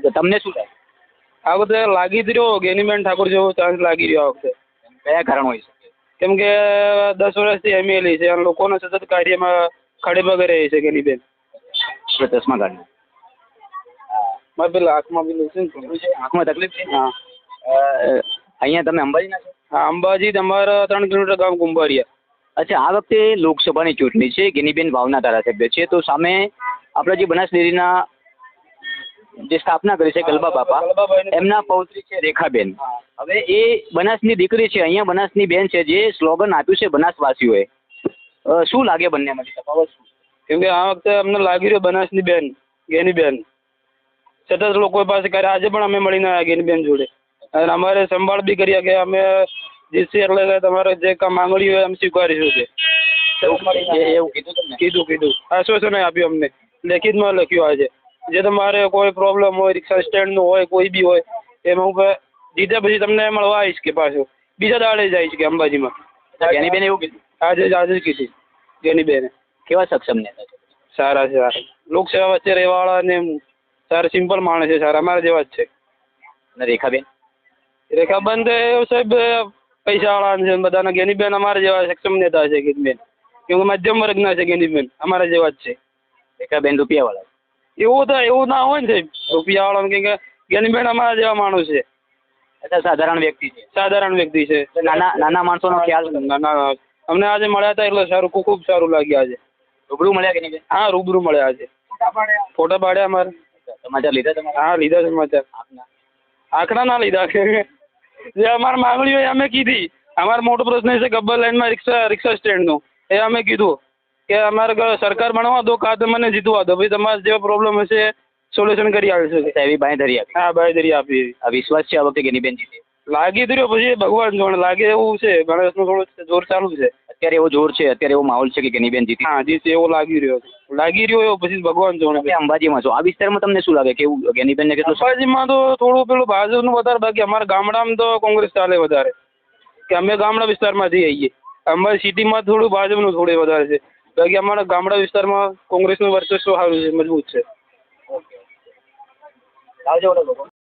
અચ્છા તમને શું લાગે આ વખતે લાગી જ રહ્યો ગેનીબેન ઠાકોર જેવો ચાન્સ લાગી રહ્યો આ વખતે. કયા કારણ હોય શકે? કેમ કે દસ વર્ષથી એમએલએ છે અને લોકોને સતત કાર્યમાં ખડે પગે રહે છે ગેનીબેન ચશ્મા કાઢી મારે પેલા આંખમાં પેલું શું આંખમાં તકલીફ છે? હા. અહીંયા તમે અંબાજીના છો? હા અંબાજી તમારા ત્રણ કિલોમીટર ગામ કુંભારિયા. અચ્છા આ વખતે લોકસભાની ચૂંટણી છે ગિનીબેન ભાવના ધારાસભ્ય છે. તો સામે આપણે જે બનાસ ડેરીના જે સ્થાપના કરી છે ગલબા બાપા એમના પૌત્રી છે રેખાબેન. હવે એ બનાસની દીકરી છે અહીંયા બનાસની બેન છે જે સ્લોગન આપ્યું છે બનાસવાસીઓએ. શું લાગે બંનેમાં તફાવત શું? કેમ કે આ વખતે અમને લાગી રહ્યો બનાસની બેન ગેની બેન. સતત લોકો પાસે કરે આજે પણ અમે મળીને આવ્યા ગેની બેન જોડે. અને અમારે સંભાળ બી કરી કે અમે જીતશે એટલે તમારે જે કામ માંગણી હોય એમ સ્વીકારીશું છે. એવું કીધું કીધું. આશ્વાસન આપ્યું અમને. લેખિતમાં લખ્યું આજે. જે તમારે કોઈ પ્રોબ્લેમ હોય રિક્ષા સ્ટેન્ડનું હોય કોઈ બી હોય એમાં હું કે પછી તમને મળવા આવીશ કે પાછું. બીજા દાડે આવીશ કે અંબાજીમાં. ગેનીબેન એવું કીધું? આજે જ આજે જ કીધું. ગેની બેને. કેવા સક્ષમ નેતા છે સારા છે સારા. લોકસેવા વચ્ચે રહેવાવાળા ને સારા સિમ્પલ માણસ છે સારા. અમારા જેવા જ છે. અને રેખાબેન? રેખાબંધ એ સાહેબ પૈસાવાળા છે બધાના. ગેનીબેન અમારા જેવા સક્ષમ નેતા છે ગેનીબેન કેમ કે મધ્યમ વર્ગના છે ગેનીબેન અમારા જેવા જ છે. રેખાબેન રૂપિયાવાળા એવું તો એવું ના હોય ને સાહેબ. રૂપિયાવાળા કેમ કે ગેનીબેન અમારા જેવા માણસ છે. એટલે સાધારણ વ્યક્તિ છે. સાધારણ વ્યક્તિ છે. નાના નાના માણસોનો ખ્યાલ નાના અમને આજે મળ્યા હતા એટલે સારું ખૂબ ખૂબ સારું લાગ્યું આજે. રૂબરૂ મળ્યા કે નહીં હા રૂબરૂ મળ્યા આજે. ફોટા પાડ્યા. અમારે. સમાચાર લીધા તમારા? હા લીધા સમાચાર. આંકડા ના લીધા. કે જે અમારે માંગણી હોય અમે કીધી. અમારો મોટો પ્રશ્ન છે ગબ્બર લાઈનમાં રિક્ષા રિક્ષા સ્ટેન્ડનો. એ અમે કીધું. કે અમારે સરકાર ભણવા દો કાં મને જીતવા દો. ભાઈ તમારે જેવો પ્રોબ્લેમ હશે સોલ્યુશન કરી આપીશું એવી બાંયધરી આપી. હા બાંયધરી આપી. આ વિશ્વાસ છે આ વખતે ગેનીબેન જીતી લાગી તો રહ્યો પછી ભગવાન જોડે લાગે એવું છે. ગણેશનું થોડું જોર ચાલુ છે. અત્યારે એવો જોર છે અત્યારે એવો માહોલ છે કે ગેનીબેન જીતી. હા જી એવો લાગી રહ્યો છે. લાગી રહ્યો એવો પછી ભગવાન જોડે. અંબાજીમાં છો. આ વિસ્તારમાં તમને શું લાગે? કેવું ગેનીબેનને કેટલું અંબાજીમાં તો થોડું પેલું ભાજપનું વધારે બાકી. અમારા ગામડામાં તો કોંગ્રેસ ચાલે વધારે. કે અમે ગામડા વિસ્તારમાંથી આવીએ અમારી સિટીમાં થોડું ભાજપનું થોડું વધારે છે. બાકી અમારા ગામડા વિસ્તારમાં કોંગ્રેસનું વર્ચસ્વ સારું છે મજબૂત છે.